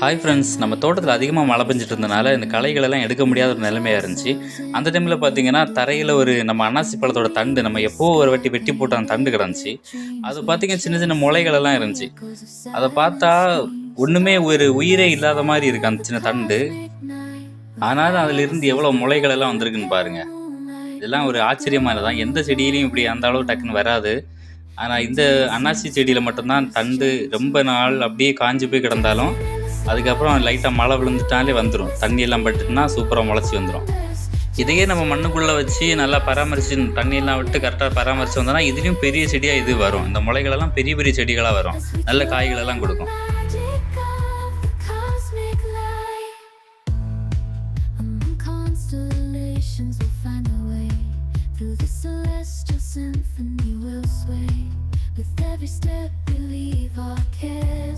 Hi friends நம்ம தோட்டத்தில் அதிகமாக மழை பெஞ்சிட்டு இருந்தனால இந்த களைகளெல்லாம் எடுக்க முடியாத ஒரு நிலைமையாக இருந்துச்சு. அந்த டைமில் பார்த்தீங்கன்னா தரையில் ஒரு நம்ம அன்னாசி பழத்தோட தண்டு நம்ம எப்போ ஒரு வாட்டி வெட்டி போட்ட அந்த தண்டு கிடந்துச்சு. அது பார்த்தீங்கன்னா சின்ன சின்ன முளைகளெல்லாம் இருந்துச்சு. அதை பார்த்தா ஒன்றுமே ஒரு உயிரே இல்லாத மாதிரி இருக்கு அந்த சின்ன தண்டு. ஆனாலும் அதிலிருந்து எவ்வளோ முளைகளெல்லாம் வந்திருக்குன்னு பாருங்கள் இதெல்லாம் ஒரு ஆச்சரியமானது தான். எந்த செடியிலையும் இப்படி அந்த அளவு டக்குன்னு வராது. ஆனால் இந்த அன்னாசி செடியில் மட்டும்தான் தண்டு ரொம்ப நாள் அப்படியே காஞ்சி போய் கிடந்தாலும் அதுக்கப்புறம் லைட்டாக மழை விழுந்துட்டாலே வந்துடும் தண்ணியெல்லாம் பட்டுட்டுனா சூப்பராக முளைச்சி வந்துடும் இதையே நம்ம மண்ணுக்குள்ளே வச்சு நல்லா பராமரிச்சு தண்ணியெல்லாம் விட்டு கரெக்டாக பராமரித்து வந்தோம்னா இதுலேயும் பெரிய செடியாக இது வரும். இந்த முளைகளெல்லாம் பெரிய பெரிய செடிகளாக வரும். நல்ல காய்களெல்லாம் கொடுக்கும். Every step we leave our care.